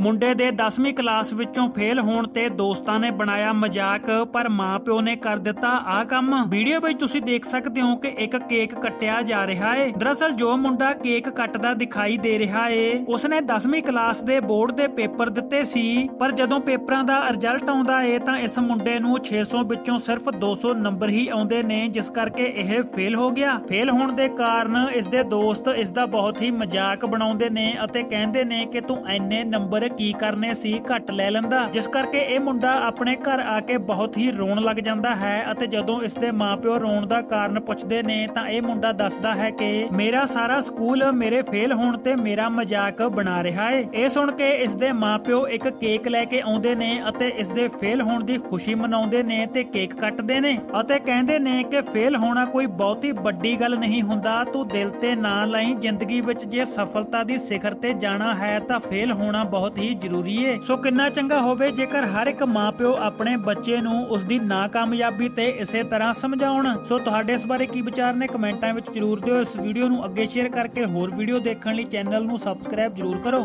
ਮੁੰਡੇ ਦੇ 10ਵੀਂ ਕਲਾਸ ਵਿੱਚੋਂ ਫੇਲ ਹੋਣ ਤੇ ਦੋਸਤਾਂ ਨੇ ਬਣਾਇਆ ਮਜ਼ਾਕ, ਪਰ ਮਾਪਿਓ ਨੇ ਕਰ ਦਿੱਤਾ ਆ ਕੰਮ। ਵੀਡੀਓ ਵਿੱਚ ਤੁਸੀਂ ਦੇਖ ਸਕਦੇ ਹੋ ਕਿ ਇੱਕ ਕੇਕ ਕੱਟਿਆ ਜਾ ਰਿਹਾ ਏ। ਦਰਅਸਲ ਜੋ ਮੁੰਡਾ ਕੇਕ ਕੱਟਦਾ ਦਿਖਾਈ ਦੇ ਰਿਹਾ ਏ, ਉਸਨੇ 10ਵੀਂ ਕਲਾਸ ਦੇ ਬੋਰਡ ਦੇ ਪੇਪਰ ਦਿੱਤੇ ਸੀ। ਪਰ ਜਦੋਂ ਪੇਪਰਾਂ ਦਾ ਰਿਜ਼ਲਟ ਆਉਂਦਾ ਏ, ਤਾਂ ਇਸ ਮੁੰਡੇ ਨੂੰ 600 ਵਿੱਚੋਂ ਸਿਰਫ 200 ਨੰਬਰ ਹੀ ਆਉਂਦੇ ਨੇ, ਜਿਸ ਕਰਕੇ ਇਹ ਫੇਲ ਹੋ ਗਿਆ। ਫੇਲ ਹੋਣ ਦੇ ਕਾਰਨ ਇਸ ਦੇ ਦੋਸਤ ਇਸ ਦਾ ਬਹੁਤ ਹੀ ਮਜ਼ਾਕ ਬਣਾਉਂਦੇ ਨੇ ਅਤੇ ਕਹਿੰਦੇ ਨੇ ਕਿ ਤੂੰ ਐਨੇ ਨੰਬਰ ਕੀ ਕਰਨੇ ਸੀ ਘੱਟ ਲੈ ਲੈਂਦਾ। ਜਿਸ ਕਰਕੇ ਇਹ ਮੁੰਡਾ ਆਪਣੇ ਘਰ ਆ ਕੇ ਬਹੁਤ ਹੀ ਰੋਣ ਲੱਗ ਜਾਂਦਾ ਹੈ ਅਤੇ ਜਦੋਂ ਇਸ ਦੇ ਮਾਪਿਓ ਰੋਣ ਦਾ ਕਾਰਨ ਪੁੱਛਦੇ ਨੇ ਤਾਂ ਇਹ ਮੁੰਡਾ ਦੱਸਦਾ ਹੈ ਕਿ ਮੇਰਾ ਸਾਰਾ ਸਕੂਲ ਮੇਰੇ ਫੇਲ ਹੋਣ ਤੇ ਮੇਰਾ ਮਜ਼ਾਕ ਬਣਾ ਰਿਹਾ ਏ। ਇਹ ਸੁਣ ਕੇ ਇਸ ਦੇ ਮਾਪਿਓ ਇੱਕ ਕੇਕ ਲੈ ਕੇ ਆਉਂਦੇ ਨੇ ਅਤੇ ਇਸ ਦੇ ਫੇਲ ਹੋਣ ਦੀ ਖੁਸ਼ੀ ਮਨਾਉਂਦੇ ਨੇ ਤੇ ਕੇਕ ਕੱਟਦੇ ਨੇ ਅਤੇ ਕਹਿੰਦੇ ਨੇ ਕਿ ਫੇਲ ਹੋਣਾ ਕੋਈ ਬਹੁਤੀ ਵੱਡੀ ਗੱਲ ਨਹੀਂ ਹੁੰਦਾ, ਤੂੰ ਦਿਲ ਤੇ ਨਾ ਲਾਈ, ਜ਼ਿੰਦਗੀ ਵਿੱਚ ਜੇ ਸਫਲਤਾ ਦੀ ਸਿਖਰ ਤੇ ਜਾਣਾ ਹੈ ਤਾਂ ਫੇਲ ਹੋਣਾ ਬਹੁਤ ਬਹੁਤ ਹੀ ਜ਼ਰੂਰੀ ਏ। ਸੋ ਕਿੰਨਾ ਚੰਗਾ ਹੋਵੇ ਜੇਕਰ ਹਰ ਇੱਕ ਮਾਪਿਓ ਆਪਣੇ ਬੱਚੇ ਨੂੰ ਉਸ ਦੀ ਨਾਕਾਮਯਾਬੀ ਤੇ ਇਸੇ ਤਰ੍ਹਾਂ ਸਮਝਾਉਣ। ਸੋ ਤੁਹਾਡੇ ਇਸ ਬਾਰੇ ਕੀ ਵਿਚਾਰ ਨੇ ਕਮੈਂਟਾਂ ਵਿੱਚ ਜਰੂਰ ਦਿਓ। ਇਸ ਵੀਡੀਓ ਨੂੰ ਅੱਗੇ ਸ਼ੇਅਰ ਕਰਕੇ ਹੋਰ ਵੀਡੀਓ ਦੇਖਣ ਲਈ ਚੈਨਲ ਨੂੰ ਸਬਸਕ੍ਰਾਈਬ ਜਰੂਰ ਕਰੋ।